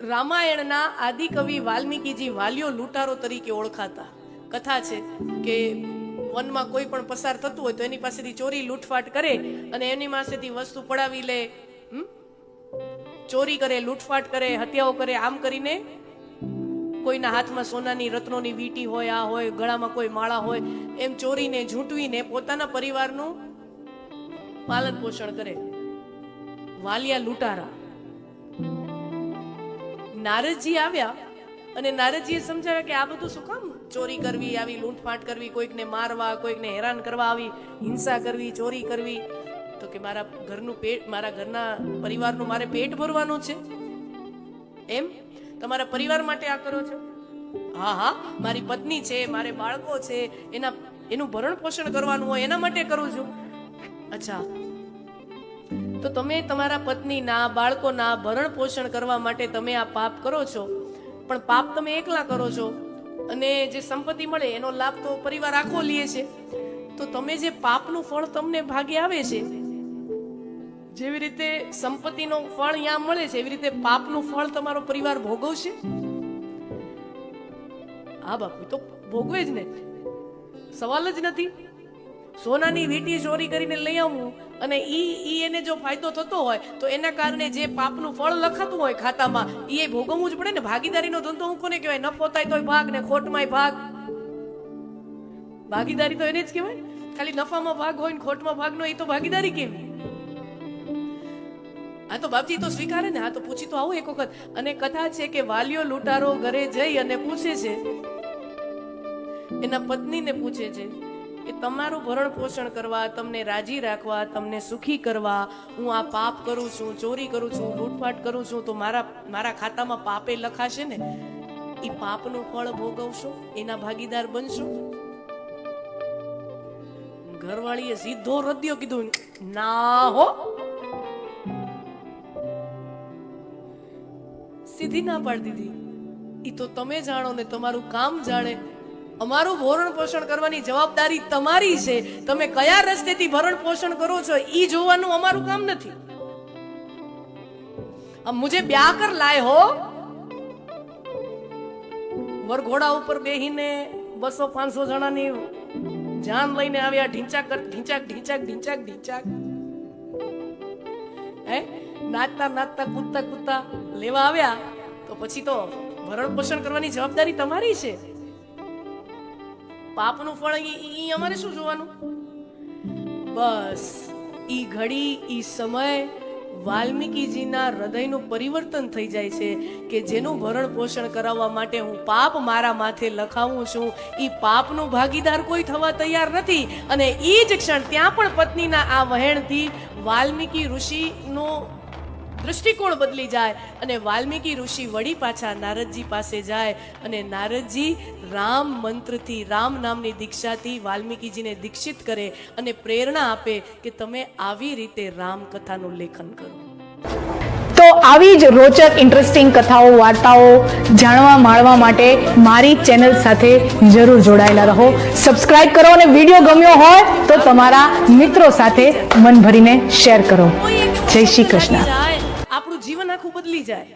રામાયણના આદિકવિ વાલ્મીકીજી વાલીઓ લૂંટારો તરીકે ઓળખાતા. કથા છે કે વનમાં કોઈ પણ પસાર થતું હોય તો એની પાસેથી ચોરી લૂંટફાટ કરે અને એની પાસેથી વસ્તુ પડાવી લે? ચોરી કરે, લૂંટફાટ કરે, હત્યાઓ કરે, આમ કરીને કોઈના હાથમાં સોનાની રત્નોની વીંટી હોય, આ હોય, ગળામાં કોઈ માળા હોય, એમ ચોરીને, ઝૂંટવીને પોતાના પરિવારનું પાલન પોષણ કરે. વાલિયા લૂંટારા. નારદજી આવ્યા અને નારદજીએ સમજાવ્યા કે આ બધું શું કામ? ચોરી કરવી, આવી લૂંટફાટ કરવી, કોઈકને મારવા, કોઈકને હેરાન કરવા આવી, હિંસા કરવી, ચોરી કરવી. તો કે મારા ઘરનું પેટ, મારા ઘરના પરિવારનું મારે પેટ ભરવાનું છે? એમ? તમારા પરિવાર માટે આ કરો છો? હા હા, મારી પત્ની છે, મારે બાળકો છે, એના, એનું ભરણ પોષણ કરવાનું હોય, એના માટે કરું છું. અચ્છા તો તમે તમારા પત્નીના, બાળકોના ભરણ પોષણ કરવા માટે તમે આ પાપ કરો છો. પણ પાપ તમે એકલા કરો છો. અને જે સંપત્તિ મળે એનો લાભ તો પરિવાર આખો લે છે. તો તમે જે પાપનું ફળ તમને ભાગે આવે છે, જેવી રીતે સંપત્તિનો ફળ અહીંયા મળે છે, એવી રીતે પાપનું ફળ તમારો પરિવાર ભોગવશે? હા બાપુ તો ભોગવે જ ને. સવાલ જ નથી. સોનાની વીટી ચોરી કરીને લઈ આવવું અને ઈ ઈ એને જો ફાયદો થતો હોય, તો એના કારણે જે પાપનું ફળ લખાતું હોય ખાતામાં એ ભોગવવું જ પડે ને. ભાગીદારીનો ધંધો હું કોને કહેવાય? નફો થાય તોય ભાગ ને ખોટમાંય ભાગ. ભાગીદારી તો એને જ કહેવાય. ખાલી નફામાં ભાગ હોય ને ખોટમાં ભાગ નો એ તો ભાગીદારી કેવી આ તો બાપજી તો સ્વીકારે ને, આ તો પૂછી તો આવું એક વખત. અને કથા છે કે વાલીઓ લૂંટારો ઘરે જઈ અને પૂછે છે. એના પત્નીને પૂછે છે. કે તમારું ભરણ પોષણ કરવા, તમને રાજી રાખવા, તમને સુખી કરવા, હું આ પાપ કરું છું, ચોરી કરું છું, લૂંટફાટ કરું છું, તો મારા મારા ખાતામાં પાપે લખાશે ને? એ પાપનું ફળ ભોગવશો, એના ભાગીદાર બનશો? ઘરવાળીએ સીધો રદ્યો કીધું, ના હો. સીધી ના પાડી દીધી. એ તો તમે જાણો ને તમારું કામ જાણે અમારું ભોરણ પોષણ કરવાની જવાબદારી તમારી છે. તમે કયા રસ્તેથી ભરણ પોષણ કરો છો એ જોવાનું અમારું કામ નથી. અબ મુજે કર લાય હો. વરઘોડા ઉપર બેહીને બસો પાંચસો જણાની જાન લઈને આવ્યા ઢીંચાક ઢીંચાક ઢીંચાક ઢીંચાક ઢીંચાક હે? નાચતા નાચતા, કૂદતા કૂદતા લેવા આવ્યા, તો પછી તો ભરણ પોષણ કરવાની જવાબદારી તમારી છે. પાપનું ફળ ઈ અમારે શું જોવાનું? બસ, ઈ ઘડી, ઈ સમય વાલ્મીકીજીના હૃદયનું પરિવર્તન થઈ જાય છે કે જેનું ભરણ પોષણ કરાવવા માટે હું પાપ મારા માથે લખાવું છું. એ પાપનું ભાગીદાર કોઈ થવા તૈયાર નથી અને એ જ ક્ષણ ત્યાં પણ પત્નીના આ વહેણથી વાલ્મીકી ઋષિનો દૃષ્ટિકોણ બદલી જાય અને વાલ્મીકી ઋષિ વળી પાછા નારદજી પાસે જાય અને નારદજી રામ મંત્રથી રામ નામની દીક્ષાથી વાલ્મીકીજીને દીક્ષિત કરે અને પ્રેરણા આપે કે તમે આવી રીતે રામ કથાનું લેખન કરો. તો આવી જ રોચક ઇન્ટરેસ્ટિંગ કથાઓ વાર્તાઓ જાણવા માણવા માટે મારી ચેનલ સાથે જરૂર જોડાયેલા રહો. સબસ્ક્રાઇબ કરો અને વીડિયો ગમ્યો હોય તો તમારા મિત્રો સાથે મન ભરીને શેર કરો જય શ્રી કૃષ્ણ. આખું બદલી જાય.